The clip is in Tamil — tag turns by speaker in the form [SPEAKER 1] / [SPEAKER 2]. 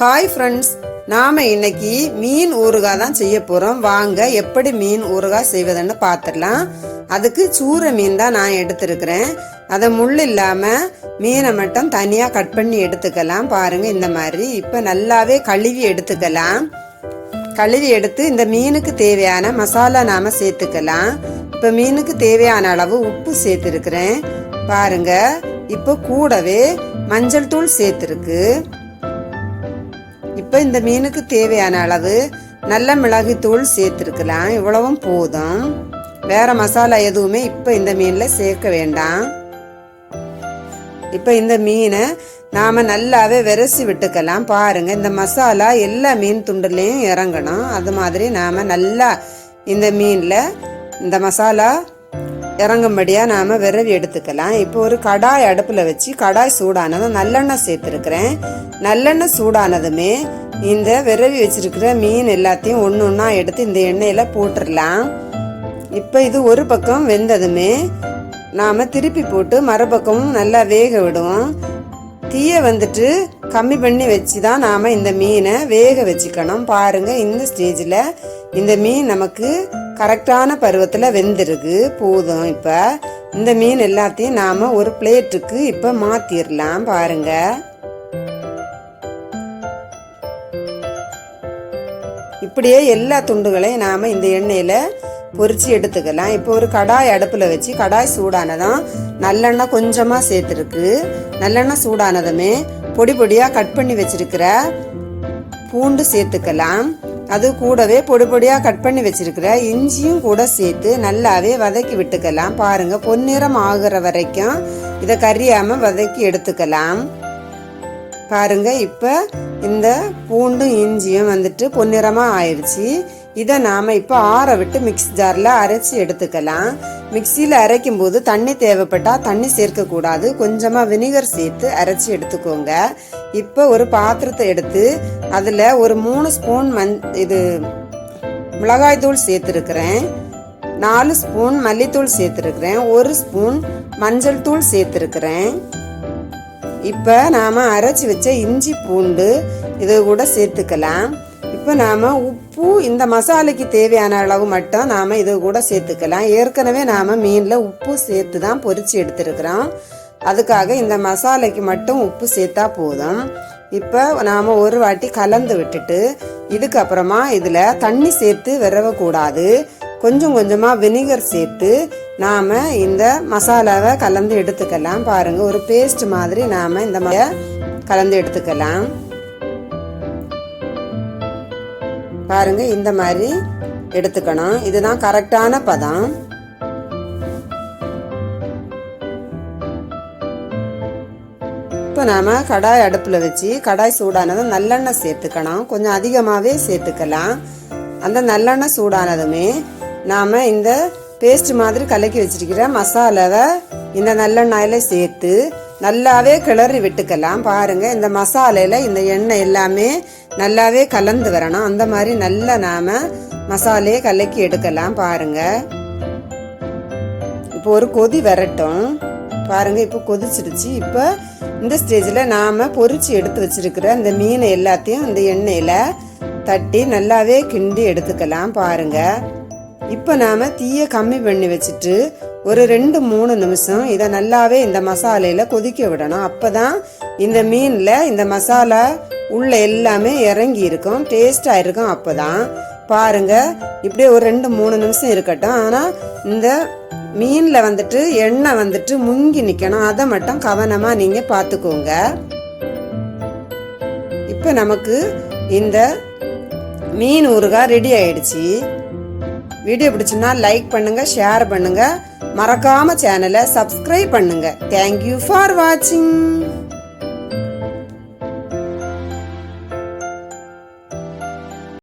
[SPEAKER 1] ஹாய் ஃப்ரெண்ட்ஸ் நாம் இன்னைக்கு மீன் ஊறுகாய் தான் செய்ய போகிறோம் வாங்க எப்படி மீன் ஊறுகாய் செய்வதுன்னு பார்த்துடலாம் அதுக்கு சூற மீன் தான் நான் எடுத்திருக்கிறேன். அதை முள் இல்லாமல் மீனை மட்டும் தனியாக கட் பண்ணி எடுத்துக்கலாம். பாருங்கள் இந்த மாதிரி. இப்போ நல்லாவே கழுவி எடுத்துக்கலாம். கழுவி எடுத்து இந்த மீனுக்கு தேவையான மசாலா நாம் சேர்த்துக்கலாம். இப்போ மீனுக்கு தேவையான அளவு உப்பு சேர்த்துருக்குறேன். பாருங்க இப்போ கூடவே மஞ்சள் தூள் சேர்த்துருக்கு. இப்போ இந்த மீனுக்கு தேவையான அளவு நல்ல மிளகுத்தூள் தூள் சேர்த்துருக்கலாம். இவ்வளவும் போதும். வேற மசாலா எதுவுமே இப்போ இந்த மீனில் சேர்க்க வேண்டாம். இப்போ இந்த மீனை நாம் நல்லாவே விரசி விட்டுக்கலாம். பாருங்க இந்த மசாலா எல்லா மீன் துண்டுலையும் இறங்கணும். அது மாதிரி நாம் நல்லா இந்த மீனில் இந்த மசாலா இறங்கும்படியாக நாம் விரவி எடுத்துக்கலாம். இப்போ ஒரு கடாய் அடுப்பில் வச்சு கடாய் சூடானதும் நல்லெண்ணெய் சேர்த்துருக்குறேன். நல்லெண்ணெய் சூடானதுமே இந்த விரவி வச்சிருக்கிற மீன் எல்லாத்தையும் ஒன்று ஒன்றா எடுத்து இந்த எண்ணெயில் போட்டுடலாம் இப்போ இது ஒரு பக்கம் வெந்ததுமே நாம் திருப்பி போட்டு மறுபக்கமும் நல்லா வேக விடுவோம். தீயை வந்துட்டு கம்மி பண்ணி வச்சு தான் நாம் இந்த மீனை வேக வச்சுக்கணும். பாருங்கள் இந்த ஸ்டேஜில் இந்த மீன் நமக்கு கரெக்டான பருவத்தில் வெந்திருக்கு. போதும் இப்போ. இந்த மீன் எல்லாத்தையும் நாம் ஒரு பிளேட்டுக்கு இப்போ மாற்றிடலாம் பாருங்கள் இப்படியே எல்லா துண்டுகளையும் நாம் இந்த எண்ணெயில் பொறிச்சு எடுத்துக்கலாம். இப்போ ஒரு கடாய் அடுப்பில் வச்சு கடாய் சூடானதும் நல்லெண்ணெய் கொஞ்சமாக சேர்த்துருக்கு. நல்லெண்ணெய் சூடானதுமே பொடி பொடியாக கட் பண்ணி வச்சிருக்கிற பூண்டு சேர்த்துக்கலாம். அது கூடவே பொடி பொடியாக கட் பண்ணி வச்சிருக்கிற இஞ்சியும் கூட சேர்த்து நல்லாவே வதக்கி விட்டுக்கலாம். பாருங்கள் பொன்னிறம் ஆகிற வரைக்கும் இதை கறியாமல் வதக்கி எடுத்துக்கலாம். பாருங்க இப்போ இந்த பூண்டும் இஞ்சியும் வந்துட்டு பொன்னிறமாக ஆயிடுச்சு இதை நாம் இப்போ ஆற விட்டு மிக்ஸ் ஜாரில் அரைச்சி எடுத்துக்கலாம். மிக்சியில் அரைக்கும் போது தண்ணி தேவைப்பட்டால் தண்ணி சேர்க்கக்கூடாது கொஞ்சமாக வினிகர் சேர்த்து அரைச்சி எடுத்துக்கோங்க. இப்போ ஒரு பாத்திரத்தை எடுத்து அதில் ஒரு மூணு ஸ்பூன் மண் இது மிளகாய் தூள் சேர்த்துருக்குறேன். நாலு ஸ்பூன் மல்லித்தூள் சேர்த்துருக்குறேன். ஒரு ஸ்பூன் மஞ்சள் தூள் சேர்த்துருக்குறேன். இப்போ நாம் அரைச்சி வச்ச இஞ்சி பூண்டு இதை கூட சேர்த்துக்கலாம். இப்போ நாம் உப்பு இந்த மசாலைக்கு தேவையான அளவு மட்டும் நாம் இதை கூட சேர்த்துக்கலாம். ஏற்கனவே நாம் மீனில் உப்பு சேர்த்து தான் பொரித்து எடுத்துருக்குறோம். அதுக்காக இந்த மசாலைக்கு மட்டும் உப்பு சேர்த்தா போதும். இப்போ நாம் ஒரு வாட்டி கலந்து விட்டுட்டு இதுக்கப்புறமா இதில் தண்ணி சேர்த்து விரவக்கூடாது. கொஞ்சம் கொஞ்சமாக வினிகர் சேர்த்து நாம் இந்த மசாலாவை கலந்து எடுத்துக்கலாம். பாருங்கள் ஒரு பேஸ்ட் மாதிரி நாம் இந்த மாதிரி கலந்து எடுத்துக்கலாம். பாருங்க இந்த மாதிரி எடுத்துக்கணும். இதுதான் கரெக்டான பதம். இப்போ நாம் கடாய் அடுப்பில் வச்சு கடாய் சூடானதும் நல்லெண்ணெய் சேர்த்துக்கணும். கொஞ்சம் அதிகமாகவே சேர்த்துக்கலாம். அந்த நல்லெண்ணெய் சூடானதுமே நாம் இந்த பேஸ்ட் மாதிரி கலக்கி வச்சிருக்கிற மசாலாவை இந்த நல்லெண்ணாயில் சேர்த்து நல்லாவே கிளறி விட்டுக்கலாம். பாருங்கள் இந்த மசாலையில் இந்த எண்ணெய் எல்லாமே நல்லாவே கலந்து வரணும். அந்த மாதிரி நல்லா நாம் மசாலையை கலக்கி எடுக்கலாம். பாருங்கள் இப்போ ஒரு கொதி வரட்டும். பாருங்க இப்போ கொதிச்சிடுச்சு. இப்போ இந்த ஸ்டேஜில் நாம் பொறிச்சு எடுத்து வச்சிருக்கிற இந்த மீனை எல்லாத்தையும் இந்த எண்ணெயில் தட்டி நல்லாவே கிண்டி எடுத்துக்கலாம். பாருங்கள் இப்போ நாம் தீயை கம்மி பண்ணி வச்சுட்டு ஒரு ரெண்டு மூணு நிமிஷம் இதை நல்லாவே இந்த மசாலையில் கொதிக்க விடணும். அப்போ தான் இந்த மீனில் இந்த மசாலா உள்ள எல்லாமே இறங்கி இருக்கும் டேஸ்டாக இருக்கும். அப்போ தான் பாருங்கள் இப்படியே ஒரு ரெண்டு மூணு நிமிஷம் இருக்கட்டும். ஆனால் இந்த மீனில் வந்துட்டு எண்ணெய் வந்துட்டு முங்கி நிற்கணும் அதை மட்டும் கவனமாக நீங்கள் பார்த்துக்கோங்க. இப்போ நமக்கு இந்த மீன் ஊறுகாய் ரெடி ஆயிடுச்சு. வீடியோ பிடிச்சுன்னா லைக் பண்ணுங்க ஷேர் பண்ணுங்க. மறக்காம சேனலை சப்ஸ்கிரைப் பண்ணுங்க. தேங்க்யூ ஃபார் வாட்சிங்